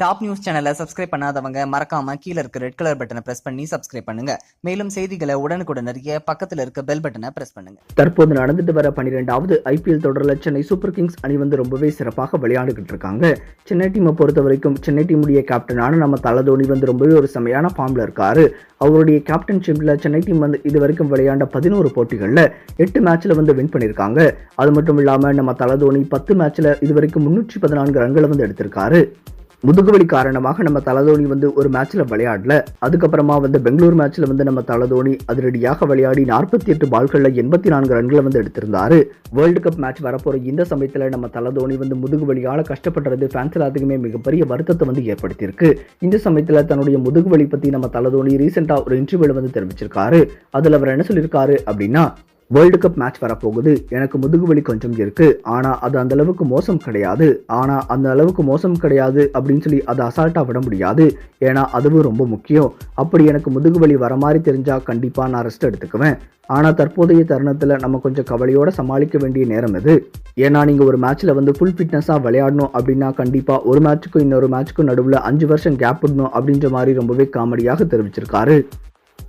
Top news சேனலை subscribe பண்ணாதவங்க மறக்காம கீழே இருக்க ரெட் கலர் பட்டனை பிரஸ் பண்ணி சப்ஸ்கிரைப் பண்ணுங்க. மேலும் செய்திகளை உடனுக்குடன் அறிய பக்கத்தில் இருக்க பெல் பட்டனை பிரஸ் பண்ணுங்க. தற்போது நடந்துட்டு வர பன்னிரெண்டாவது ஐபிஎல் தொடரில் சென்னை சூப்பர் கிங்ஸ் அணி வந்து ரொம்பவே சிறப்பாக விளையாண்டுகிட்டு இருக்காங்க. சென்னை டீமை பொறுத்த வரைக்கும் சென்னை டீமுடைய கேப்டனான நம்ம தலதோனி வந்து ரொம்பவே ஒரு செமையான ஃபார்மில் இருக்காரு. அவருடைய கேப்டன்ஷிப்பில் சென்னை டீம் வந்து இது வரைக்கும் விளையாண்ட பதினோரு போட்டிகளில் எட்டு மேட்ச்சில் வந்து வின் பண்ணியிருக்காங்க. அது மட்டும் இல்லாமல் நம்ம தலதோனி பத்து மேட்ச்சில் இது வரைக்கும் முன்னூற்றி பதினான்கு ரன்களை வந்து எடுத்திருக்காரு. முதுகுவலி காரணமாக நம்ம தலதோனி வந்து ஒரு மேட்ச்ல விளையாடல. அதுக்கப்புறமா வந்து பெங்களூர் மேட்ச்ல வந்து நம்ம தலதோனி அதிரடியாக விளையாடி நாற்பத்தி எட்டு பால்கள்ல எண்பத்தி நான்கு ரன்களை வந்து எடுத்திருந்தாரு. வேர்ல்டு கப் மேட்ச் வரப்போற இந்த சமயத்துல நம்ம தலதோனி வந்து முதுகு வலியால கஷ்டப்படுறது ஃபேன்ஸ் எல்லாத்துக்குமே மிகப்பெரிய வருத்தத்தை வந்து ஏற்படுத்தியிருக்கு. இந்த சமயத்துல தன்னுடைய முதுகு வலி பத்தி நம்ம தலதோனி ரீசெண்டா ஒரு இன்டர்வியூல வந்து தெரிவிச்சிருக்காரு. அதுல அவர் என்ன சொல்லியிருக்காரு அப்படின்னா வேர்ல்டு கப் மேட்ச் வரப்போகுது. எனக்கு முதுகு வலி கொஞ்சம் இருக்கு. ஆனா அது அந்த அளவுக்கு மோசம் கிடையாது. ஆனா அந்த அளவுக்கு மோசம் கிடையாது அப்படின்னு சொல்லி அதை அசால்ட்டா விட முடியாது. ஏன்னா அதுவும் ரொம்ப முக்கியம். அப்படி எனக்கு முதுகு வலி வர மாதிரி தெரிஞ்சா கண்டிப்பா நான் ரெஸ்ட் எடுத்துக்குவேன். ஆனால் தற்போதைய தருணத்தில் நம்ம கொஞ்சம் கவலையோட சமாளிக்க வேண்டிய நேரம் இது. ஏன்னா நீங்கள் ஒரு மேட்ச்சில் வந்து ஃபுல் ஃபிட்னஸாக விளையாடணும் அப்படின்னா கண்டிப்பாக ஒரு மேட்ச்சுக்கும் இன்னொரு மேட்ச்சுக்கும் நடுவில் அஞ்சு வருஷம் கேப் விடணும் அப்படின்ற மாதிரி ரொம்பவே காமெடியாக தெரிவிச்சிருக்காரு.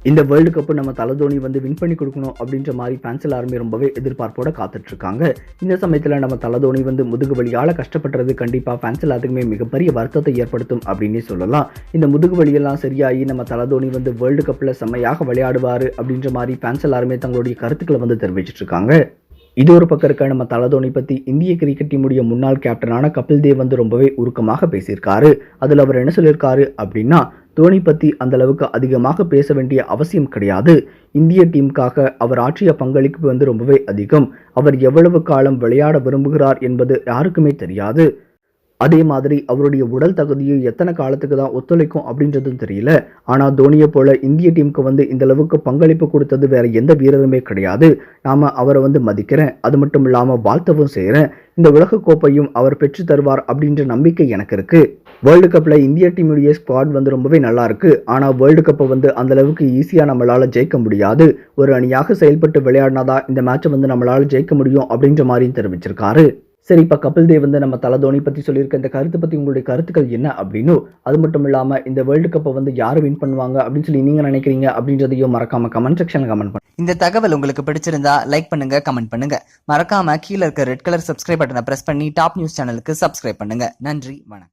இந்த வேர்ல்டு கப்பு நம்ம தலதோனி வந்து வின் பண்ணி கொடுக்கணும் அப்படின்ற மாதிரி ஃபேன்ஸ் எல்லாருமே ரொம்பவே எதிர்பார்ப்போட காத்துட்டு இருக்காங்க இந்த சமயத்தில் நம்ம தலதோனி வந்து முதுகு வலியால் கஷ்டப்படுறது கண்டிப்பாக ஃபேன்ஸ் எல்லாத்துக்குமே மிகப்பெரிய வருத்தத்தை ஏற்படுத்தும் அப்படின்னே சொல்லலாம். இந்த முதுகு வலியெல்லாம் சரியாகி நம்ம தலதோனி வந்து வேர்ல்டு கப்பில் செம்மையாக விளையாடுவார் அப்படின்ற மாதிரி ஃபேன்ஸ் எல்லாருமே தங்களுடைய கருத்துக்களை வந்து தெரிவிச்சிட்டு இருக்காங்க இது ஒரு பக்கம் இருக்க நம்ம தலதோனி பற்றி இந்திய கிரிக்கெட் டீமுடைய முன்னாள் கேப்டனான கபில் தேவ் வந்து ரொம்பவே உருக்கமாக பேசியிருக்காரு. அதில் அவர் என்ன சொல்லியிருக்காரு அப்படின்னா தோனி பற்றி அந்த அளவுக்கு அதிகமாக பேச வேண்டிய அவசியம் கிடையாது. இந்திய டீமுக்காக அவர் ஆற்றிய பங்களிப்பு வந்து ரொம்பவே அதிகம். அவர் எவ்வளவு காலம் விளையாட விரும்புகிறார் என்பது யாருக்குமே தெரியாது. அதே மாதிரி அவருடைய உடல் தகுதியை எத்தனை காலத்துக்கு தான் ஒத்துழைக்கும் அப்படின்றதும் தெரியல. ஆனால் தோனியை போல இந்திய டீமுக்கு வந்து இந்த அளவுக்கு பங்களிப்பு கொடுத்தது வேற எந்த வீரருமே கிடையாது. நாம அவரை வந்து மதிக்கிறேன். அது மட்டும் இல்லாமல் வாழ்த்தவும் செய்கிறேன் இந்த உலக கோப்பையும் அவர் பெற்று தருவார் அப்படின்ற நம்பிக்கை எனக்கு இருக்குது வேர்ல்டு கப்பில் இந்திய டீமுடைய ஸ்குவாட் வந்து ரொம்பவே நல்லா இருக்கு. ஆனால் வேர்ல்டு கப்பை வந்து அந்த அளவுக்கு ஈஸியாக நம்மளால் ஜெயிக்க முடியாது. ஒரு அணியாக செயல்பட்டு விளையாடினாதான் இந்த மேட்சை வந்து நம்மளால் ஜெயிக்க முடியும் அப்படின்ற மாதிரியும் தெரிவிச்சிருக்காரு. சரி இப்போ கபில் தேவ் வந்து நம்ம தல தோனி பற்றி சொல்லியிருக்க இந்த கருத்தை பற்றி உங்களுடைய கருத்துக்கள் என்ன அப்படின்னு அது மட்டும் இல்லாமல் இந்த வேர்ல்டு கப்பை வந்து யார் வின் பண்ணுவாங்க அப்படின்னு சொல்லி நீங்கள் நினைக்கிறீங்க அப்படின்றதையும் மறக்காம கமெண்ட் செக்ஷனில் கமெண்ட் பண்ணுங்க இந்த தகவல் உங்களுக்கு பிடிச்சிருந்தா லைக் பண்ணுங்க கமெண்ட் பண்ணுங்க. மறக்காம கீழே இருக்க ரெட் கலர் சப்ஸ்கிரைப் பட்டனை ப்ரெஸ் பண்ணி டாப் நியூஸ் சேனலுக்கு சப்ஸ்கிரைப் பண்ணுங்க. நன்றி வணக்கம்.